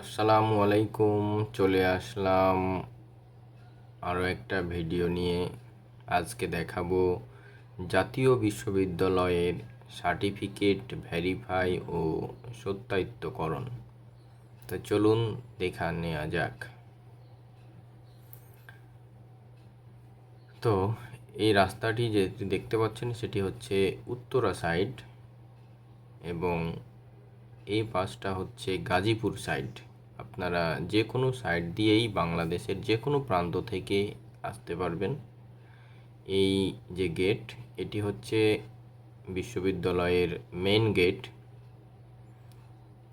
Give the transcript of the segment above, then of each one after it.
আসসালামু আলাইকুম চলে আসলাম আরও একটা ভিডিও নিয়ে। আজকে দেখাবো জাতীয় বিশ্ববিদ্যালয়ের সার্টিফিকেট ভেরিফাই ও সত্যায়িত্বকরণ তো চলুন দেখা নেওয়া যাক। তো এই রাস্তাটি যে দেখতে পাচ্ছেন সেটি হচ্ছে উত্তরা সাইড এবং এই পাশটা হচ্ছে গাজীপুর সাইড আপনারা যে কোনো সাইড দিয়েই বাংলাদেশের যে কোনো প্রান্ত থেকে আসতে পারবেন। এই যে গেট এটি হচ্ছে বিশ্ববিদ্যালয়ের মেন গেট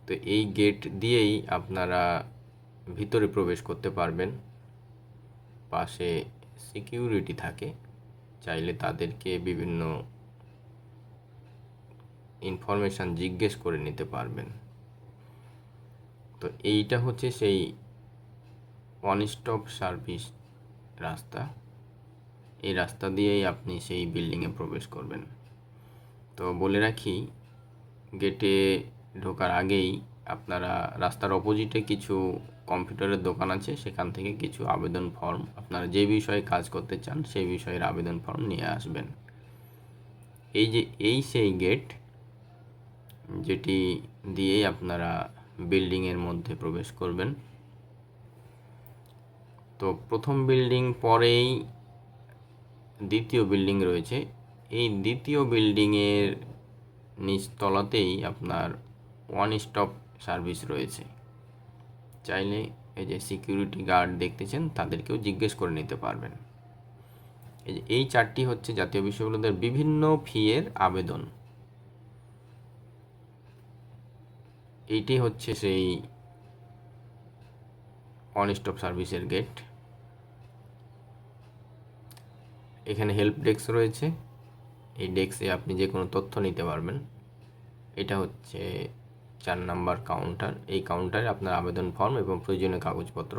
তো এই গেট দিয়েই আপনারা ভিতরে প্রবেশ করতে পারবেন। পাশে সিকিউরিটি থাকে। চাইলে তাদেরকে বিভিন্ন ইনফরমেশান জিজ্ঞেস করে নিতে পারবেন। তো এইটা হচ্ছে সেই ওয়ান স্টপ সার্ভিস রাস্তা। এই রাস্তা দিয়েই আপনি সেই বিল্ডিংয়ে প্রবেশ করবেন। তো বলে রাখি গেটে ঢোকার আগেই আপনারা রাস্তার অপোজিটে কিছু কম্পিউটারের দোকান আছে, সেখান থেকে কিছু আবেদন ফর্ম আপনারা যে বিষয়ে কাজ করতে চান, সেই বিষয়ের আবেদন ফর্ম নিয়ে আসবেন। এই যে, এই সেই গেট যেটি দিয়েই আপনারা বিল্ডিংয়ের মধ্যে প্রবেশ করবেন। তো প্রথম বিল্ডিং পরেই দ্বিতীয় বিল্ডিং রয়েছে। এই দ্বিতীয় বিল্ডিংয়ের নিচতলাতেই আপনার ওয়ান স্টপ সার্ভিস রয়েছে। চাইলে এই যে সিকিউরিটি গার্ড দেখতেছেন, তাদেরকেও জিজ্ঞেস করে নিতে পারবেন। এই চারটি হচ্ছে জাতীয় বিশ্ববিদ্যালয়ের বিভিন্ন ফিয়ের আবেদন। এইটি হচ্ছে সেই অন স্টপ সার্ভিসের গেট এখানে হেল্প ডেস্ক রয়েছে। এই ডেস্কে আপনি যে কোনো তথ্য নিতে পারবেন। এটা হচ্ছে চার নাম্বার কাউন্টার এই কাউন্টারে আপনার আবেদন ফর্ম এবং প্রয়োজনীয় কাগজপত্র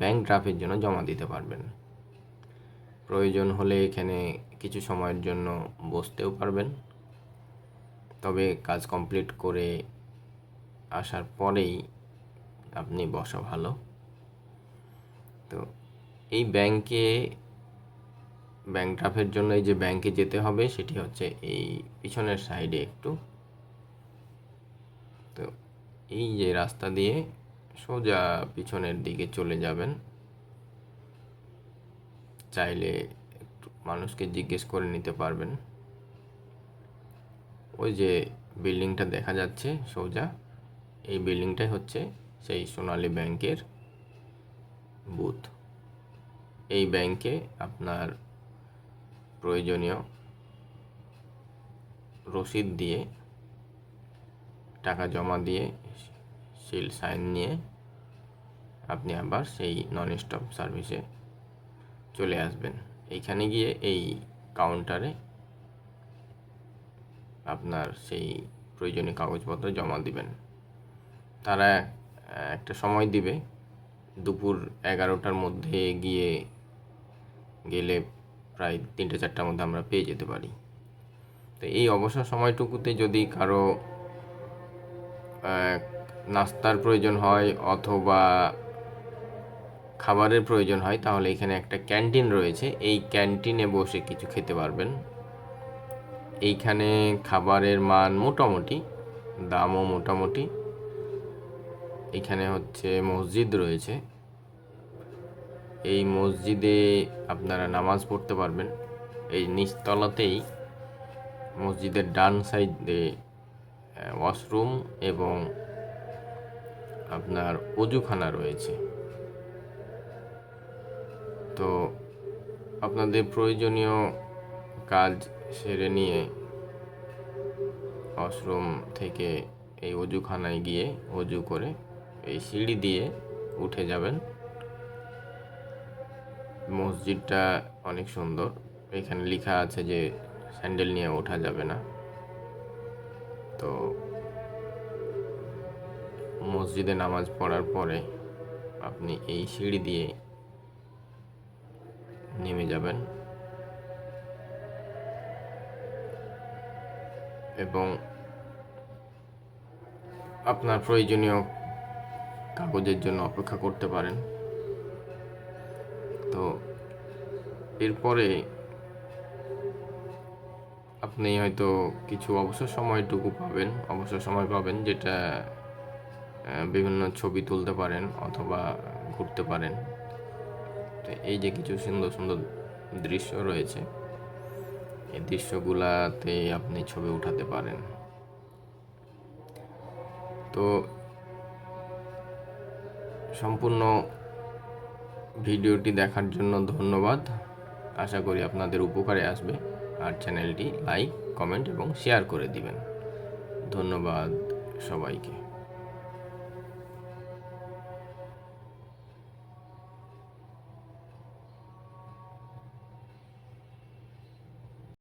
ব্যাংক ড্রাফের জন্য জমা দিতে পারবেন। প্রয়োজন হলে এখানে কিছু সময়ের জন্য বসতেও পারবেন। তবে কাজ কমপ্লিট করে আসার পরেই আপনি বসা ভালো। তো এই ব্যাংকে, ব্যাংক ড্রাফের জন্য এই যে ব্যাংকে যেতে হবে, সেটি হচ্ছে এই পিছনের সাইডে একটু। তো এই যে রাস্তা দিয়ে সোজা পিছনের দিকে চলে যাবেন। চাইলে একটু মানুষকে জিজ্ঞেস করে নিতে পারবেন। ওই যে বিল্ডিংটা দেখা যাচ্ছে সোজা। এই বিল্ডিংটাই হচ্ছে সেই সোনালী ব্যাংকের বুথ। এই ব্যাংকে আপনার প্রয়োজনীয় রসিদ দিয়ে, টাকা জমা দিয়ে, সিল সাইন নিয়ে আপনি আবার সেই নন স্টপ সার্ভিসে চলে আসবেন। এইখানে গিয়ে এই কাউন্টারে আপনার সেই প্রয়োজনীয় কাগজপত্র জমা দিবেন। তারা একটা সময় দিবে। দুপুর এগারোটার মধ্যে গিয়ে, গেলে প্রায় তিনটে, চারটার মধ্যে আমরা পেয়ে যেতে পারি। তো এই অবসর সময়টুকুতে যদি কারও নাস্তার প্রয়োজন হয় অথবা খাবারের প্রয়োজন হয়, তাহলে এখানে একটা ক্যান্টিন রয়েছে। এই ক্যান্টিনে বসে কিছু খেতে পারবেন। এইখানে খাবারের মান মোটামুটি, দামও মোটামুটি। এখানে হচ্ছে মসজিদ রয়েছে। এই মসজিদে আপনারা নামাজ পড়তে পারবেন। এই নিচতলাতেই মসজিদের ডান সাইডে ওয়াশরুম এবং আপনার অজুখানা রয়েছে। তো আপনাদের প্রয়োজনীয় কাজ সেরে নিয়ে ওয়াশরুম থেকে এই অজুখানায় গিয়ে অজু করে এই সিঁড়ি দিয়ে উঠে যাবেন। মসজিদটা অনেক সুন্দর। এখানে লেখা আছে যে স্যান্ডেল নিয়ে ওঠা যাবে না। তো মসজিদে নামাজ পড়ার পরে আপনি এই সিঁড়ি দিয়ে নেমে যাবেন। এবং আপনার প্রয়োজনীয় কাগজের জন্য অপেক্ষা করতে পারেন। তো এরপরে আপনি হয়তো কিছু অবসর সময়টুকু পাবেন, অবসর সময় পাবেন যেটা বিভিন্ন ছবি তুলতে পারেন অথবা ঘুরতে পারেন। তো এই যে কিছু সুন্দর সুন্দর দৃশ্য রয়েছে, এই দৃশ্যগুলাতে আপনি ছবি উঠাতে পারেন। তো সম্পূর্ণ ভিডিওটি দেখার জন্য ধন্যবাদ। আশা করি আপনাদের উপকারে আসবে। আর চ্যানেলটি লাইক, কমেন্ট এবং শেয়ার করে দিবেন। ধন্যবাদ সবাইকে।